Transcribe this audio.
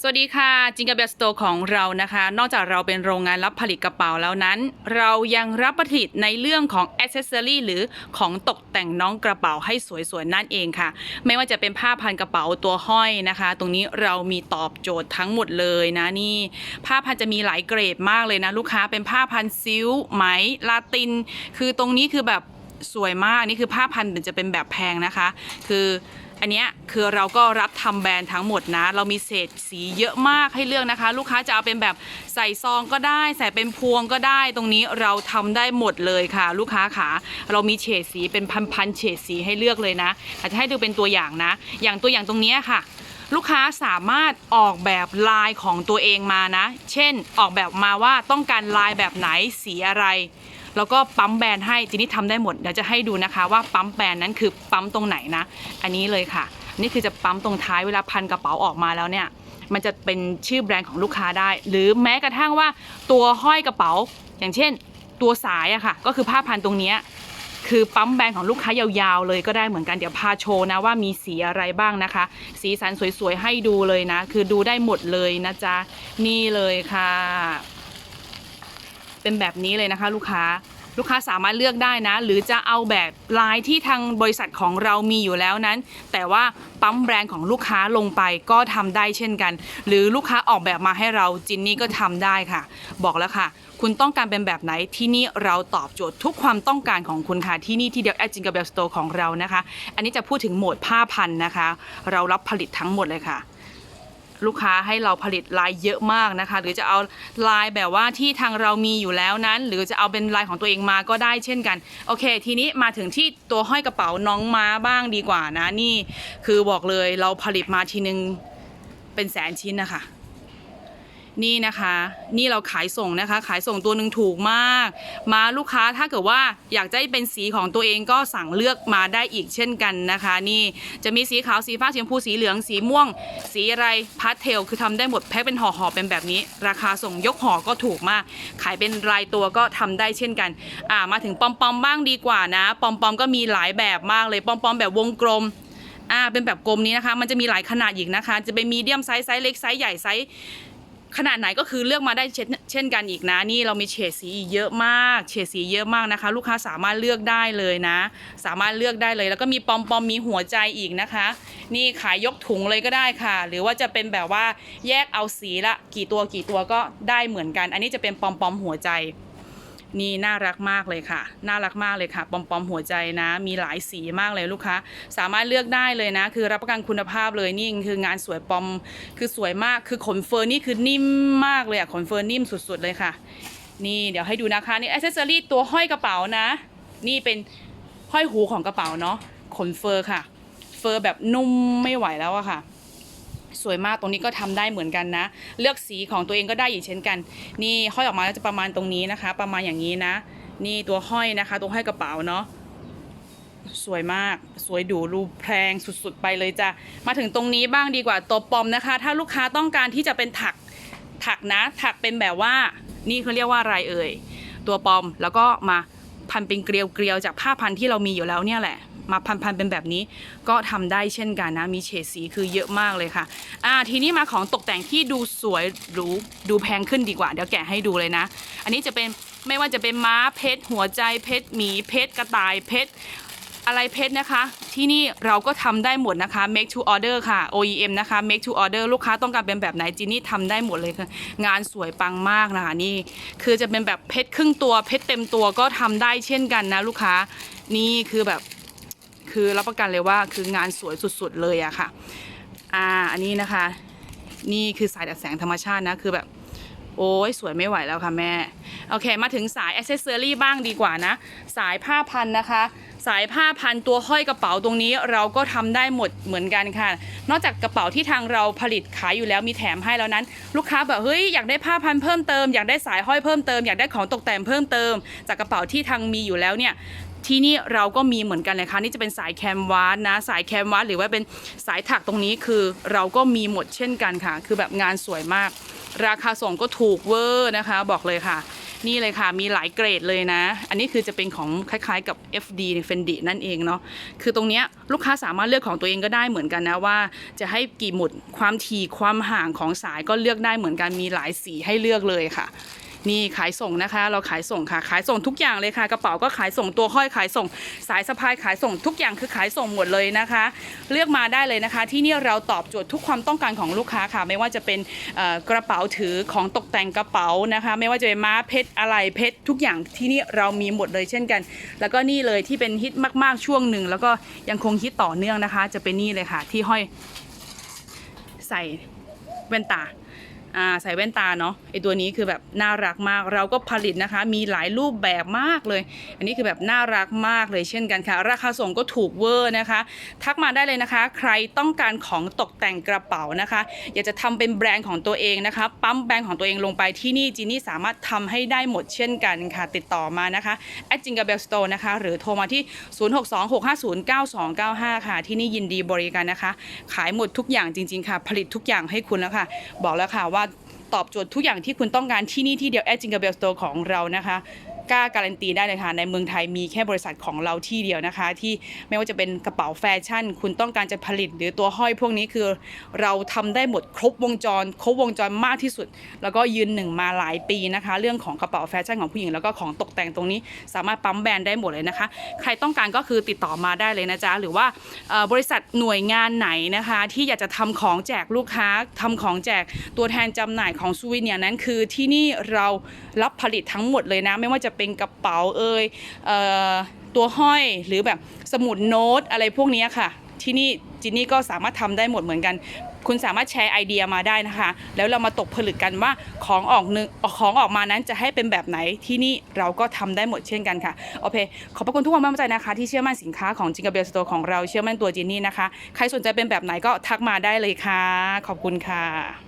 สวัสดีค่ะจิงกับเบสโตของเรานะคะ นอกจากเราเป็นโรงงานรับผลิตกระเป๋าแล้วนั้น เรายังรับผลิตในเรื่องของอ c เซสซอรีหรือของตกแต่งน้องกระเป๋าให้สวยๆนั่นเองค่ะ ไม่ว่าจะเป็นผ้าพันกระเป๋าตัวห้อยนะคะ ตรงนี้เรามีตอบโจทย์ทั้งหมดเลยนะนี่ ผ้าพันจะมีหลายเกรดมากเลยนะ ลูกค้าเป็นผ้าพันซิลไหมลาติน คือตรงนี้คือแบบสวยมากนี่คือผ้าพันจะเป็นแบบแพงนะคะ คือ อันเนี้ยคือเราก็รับทำแบรนด์ทั้งหมดนะ เรามีเศษสีเยอะมากให้เลือกนะคะ ลูกค้าจะเอาเป็นแบบใส่ซองก็ได้ ใส่เป็นพวงก็ได้ ตรงนี้เราทำได้หมดเลยค่ะ ลูกค้าขาเรามีเฉดสีเป็นพันๆเฉดสีให้เลือกเลยนะอาจจะให้ดูเป็นตัวอย่างนะ อย่างตัวอย่างตรงนี้ค่ะลูกค้าสามารถออกแบบลายของตัวเองมานะ เช่น ออกแบบมาว่าต้องการลายแบบไหนสีอะไร แล้วก็ปั๊มแบรนด์ให้ทีนี้ทำได้หมดเดี๋ยวจะให้ดูนะคะว่าปั๊มแบรนด์นั้นคือปั๊มตรงไหนนะ อันนี้เลยค่ะ นี่คือจะปั๊มตรงท้ายเวลาพันกระเป๋าออกมาแล้วเนี่ยมันจะเป็นชื่อแบรนด์ของลูกค้าได้ หรือแม้กระทั่งว่าตัวห้อยกระเป๋า อย่างเช่น ตัวสายอะค่ะ ก็คือผ้าพันตรงนี้คือปั๊มแบรนด์ของลูกค้ายาวๆเลยก็ได้เหมือนกันเดี๋ยวพาโชว์นะว่ามีสีอะไรบ้างนะคะ สีสันสวยๆให้ดูเลยนะ คือดูได้หมดเลยนะจ๊ะนี่เลยค่ะ เป็นแบบนี้เลยนะคะ ลูกค้าลูกค้าสามารถเลือกได้นะ หรือจะเอาแบบลายที่ทางบริษัทของเรามีอยู่แล้วนั้น แต่ว่าปั๊มแบรนด์ของลูกค้าลงไปก็ทำได้เช่นกัน หรือลูกค้าออกแบบมาให้เราจินนี่ก็ทำได้ค่ะ บอกแล้วค่ะ คุณต้องการเป็นแบบไหนที่นี่เราตอบโจทย์ทุกความต้องการของคุณค่ะที่นี่ที่เดียวแอจิงกับเบลสโตร์ของเรานะคะ อันนี้จะพูดถึงโหมดผ้าพันนะคะ เรารับผลิตทั้งหมดเลยค่ะ ลูกค้าให้เราผลิตลายเยอะมากนะคะ หรือจะเอาลายแบบว่าที่ทางเรามีอยู่แล้วนั้น หรือจะเอาเป็นลายของตัวเองมาก็ได้เช่นกัน โอเค ทีนี้มาถึงที่ตัวห้อยกระเป๋าน้องม้าบ้างดีกว่านะนี่ คือบอกเลยเราผลิตมาทีนึงเป็นแสนชิ้นนะคะ นี่นะคะ นี่เราขายส่งนะคะ ขายส่งตัวหนึ่งถูกมาก มาลูกค้าถ้าเกิดว่าอยากจะให้เป็นสีของตัวเองก็สั่งเลือกมาได้อีกเช่นกันนะคะ นี่จะมีสีขาวสีฟ้าสีชมพูสีเหลืองสีม่วง สีอะไรพาสเทลคือทำได้หมดแพ็คเป็นห่อๆเป็นแบบนี้ ราคาส่งยกห่อก็ถูกมาก ขายเป็นรายตัวก็ทำได้เช่นกันอ่ามาถึงปอมปอมบ้างดีกว่านะ ปอมปอมก็มีหลายแบบมากเลยปอมปอมแบบวงกลมอ่าเป็นแบบกลมนี้นะคะ มันจะมีหลายขนาดอีกนะคะ จะเป็นมีเดียมไซส์ไซส์เล็กไซส์ใหญ่ไซส์ ขนาดไหนก็คือเลือกมาได้เช่นเช่นกันอีกนะนี่เรามีเฉดสีเยอะมาก เฉดสีเยอะมากนะคะ ลูกค้าสามารถเลือกได้เลยนะ สามารถเลือกได้เลย แล้วก็มีปอมปอมมีหัวใจอีกนะคะ นี่ขายยกถุงเลยก็ได้ค่ะ หรือว่าจะเป็นแบบว่าแยกเอาสีละ กี่ตัวกี่ตัวก็ได้เหมือนกัน อันนี้จะเป็นปอมปอมหัวใจ นี่น่ารักมากเลยค่ะ น่ารักมากเลยค่ะ ปอมปอมหัวใจนะ มีหลายสีมากเลยลูกค้า สามารถเลือกได้เลยนะ คือรับประกันคุณภาพเลยนี่คืองานสวยปอม คือสวยมาก คือขนเฟอร์นี่คือนิ่มมากเลยอะขนเฟอร์นิ่มสุดๆเลยค่ะ นี่เดี๋ยวให้ดูนะคะ นี่อ c เซสซอรี่ตัวห้อยกระเป๋านะ นี่เป็นห้อยหูของกระเป๋าเนาะ ขนเฟอร์ค่ะ เฟอร์แบบนุ่มไม่ไหวแล้วอะค่ะ สวยมากตรงนี้ก็ทำได้เหมือนกันนะ เลือกสีของตัวเองก็ได้อีกเช่นกัน นี่ห้อยออกมาแล้วจะประมาณตรงนี้นะคะ ประมาณอย่างนี้นะ นี่ตัวห้อยนะคะ ตัวห้อยกระเป๋าเนาะสวยมาก สวยดูรูปแพงสุดๆ ไปเลยจ้ะ มาถึงตรงนี้บ้างดีกว่าตัวปอมนะคะ ถ้าลูกค้าต้องการที่จะเป็นถักถักนะ ถักเป็นแบบว่า นี่เขาเรียกว่าอะไรเอ่ย ตัวปอมแล้วก็มาพันเป็นเกลียวเกลียวจากผ้าพันที่เรามีอยู่แล้วเนี่ยแหละ มาพันๆเป็นแบบนี้ ก็ทำได้เช่นกันนะมีเฉดสีคือเยอะมากเลยค่ะอ่าทีนี้มาของตกแต่งที่ดูสวยหรูดูแพงขึ้นดีกว่า เดี๋ยวแกะให้ดูเลยนะ อันนี้จะเป็นไม่ว่าจะเป็นม้าเพชร หัวใจเพชรหมีเพชรกระต่ายเพชรอะไรเพชรนะคะ ที่นี่เราก็ทำได้หมดนะคะ make to order ค่ะ OEM นะคะ make to order ลูกค้าต้องการเป็นแบบไหนจีนี่ทำได้หมดเลยค่ะงานสวยปังมากนะคะนี่ คือจะเป็นแบบเพชรครึ่งตัวเพชรเต็มตัวก็ทำได้เช่นกันนะลูกค้านี่คือแบบ คือรับประกันเลยว่าคืองานสวยสุดๆเลยอะค่ะ อ่าอันนี้นะคะ นี่คือสายดัดแสงธรรมชาตินะคือแบบ โอ้ยสวยไม่ไหวแล้วค่ะแม่ โอเค มาถึงสายอ c เซสซอรี่บ้างดีกว่านะ สายผ้าพันนะคะ สายผ้าพันตัวห้อยกระเป๋าตรงนี้เราก็ทำได้หมดเหมือนกันค่ะ นอกจากกระเป๋าที่ทางเราผลิตขายอยู่แล้วมีแถมให้แล้วนั้น ลูกค้าแบบเฮ้ยอยากได้ผ้าพันเพิ่มเติมอยากได้สายห้อยเพิ่มเติมอยากได้ของตกแต่งเพิ่มเติม จากกระเป๋าที่ทางมีอยู่แล้วเนี่ย ที่นี่เราก็มีเหมือนกันเลยค่ะนี่จะเป็นสายแคมวาสนะ สายแคมวาสหรือว่าเป็นสายถักตรงนี้คือเราก็มีหมดเช่นกันค่ะ คือแบบงานสวยมาก ราคาส่งก็ถูกเวอร์นะคะ บอกเลยค่ะ นี่เลยค่ะมีหลายเกรดเลยนะ อันนี้คือจะเป็นของคล้ายๆกับ FD ใน Fendi นั่นเองเนาะคือตรงเนี้ยลูกค้าสามารถเลือกของตัวเองก็ได้เหมือนกันนะว่า จะให้กี่หมุดความถี่ความห่างของสายก็เลือกได้เหมือนกันมีหลายสีให้เลือกเลยค่ะ นี่ขายส่งนะคะ เราขายส่งค่ะ ขายส่งทุกอย่างเลยค่ะ กระเป๋าก็ขายส่งตัวห้อยขายส่ง สายสะพายขายส่งทุกอย่างคือขายส่งหมดเลยนะคะ เลือกมาได้เลยนะคะ ที่นี่เราตอบโจทย์ทุกความต้องการของลูกค้าค่ะ ไม่ว่าจะเป็นกระเป๋าถือของตกแต่งกระเป๋านะคะ ไม่ว่าจะเป็นม้าเพชรอะไรเพชรทุกอย่างที่นี่เรามีหมดเลยเช่นกัน แล้วก็นี่เลยที่เป็นฮิตมาก ๆช่วงหนึ่งแล้วก็ยังคงฮิตต่อเนื่องนะคะ จะเป็นนี่เลยค่ะ ที่ห้อยใส่แว่นตา อ่าใส่แว่นตาเนาะไอตัวนี้คือแบบน่ารักมากเราก็ผลิตนะคะ มีหลายรูปแบบมากเลย อันนี้คือแบบน่ารักมากเลยเช่นกันค่ะ ราคาส่งก็ถูกเวอร์นะคะ ทักมาได้เลยนะคะ ใครต้องการของตกแต่งกระเป๋านะคะ อยากจะทำเป็นแบรนด์ของตัวเองนะคะ ปั๊มแบรนด์ของตัวเองลงไปที่นี่จีนี่สามารถทำให้ได้หมดเช่นกันค่ะ ติดต่อมานะคะ at j i n g a b e l Store นะคะหรือโทรมาที่ 0626509295 ค่ะ ที่นี่ยินดีบริการนะคะ ขายหมดทุกอย่างจริง ๆ ค่ะ ผลิตทุกอย่างให้คุณแล้วค่ะ บอกแล้วค่ะว่า ตอบโจทย์ทุกอย่างที่คุณต้องการที่นี่ที่เดียวแอดจิงเกอร์เบลสโตร์ของเรานะคะ กล้าการันตีได้เลยค่ะในเมืองไทยมีแค่บริษัทของเราที่เดียวนะคะ ที่ไม่ว่าจะเป็นกระเป๋าแฟชั่น คุณต้องการจะผลิต หรือตัวห้อยพวกนี้คือ เราทำได้หมดครบวงจร ครบวงจรมากที่สุด แล้วก็ยืนหนึ่งมาหลายปีนะคะ เรื่องของกระเป๋าแฟชั่นของผู้หญิงแล้วก็ของตกแต่งตรงนี้ สามารถปั๊มแบรนด์ได้หมดเลยนะคะ ใครต้องการก็คือติดต่อมาได้เลยนะจ๊ะหรือว่าบริษัทหน่วยงานไหนนะคะ ที่อยากจะทำของแจกลูกค้าทำของแจกตัวแทนจำหน่ายของซูวิเนียนั้นคือที่นี่เรารับผลิตทั้งหมดเลยนะไม่ว่าจะเป็นกระเป๋าเอ่ยตัวห้อยหรือแบบสมุดโน้ตอะไรพวกนี้ค่ะ ที่นี่จินนี่ก็สามารถทำได้หมดเหมือนกัน คุณสามารถแชร์ไอเดียมาได้นะคะ แล้วเรามาตกผลึกกันว่าของออกนึงของออกมานั้นจะให้เป็นแบบไหนที่นี่เราก็ทำได้หมดเช่นกันค่ะโอเคขอบพระคุณทุกความมั่นใจนะคะ ที่เชื่อมั่นสินค้าของจิงกเบลสโตร์ของเราเชื่อมั่นตัวจินนี่นะคะ ใครสนใจเป็นแบบไหนก็ทักมาได้เลยค่ะ ขอบคุณค่ะ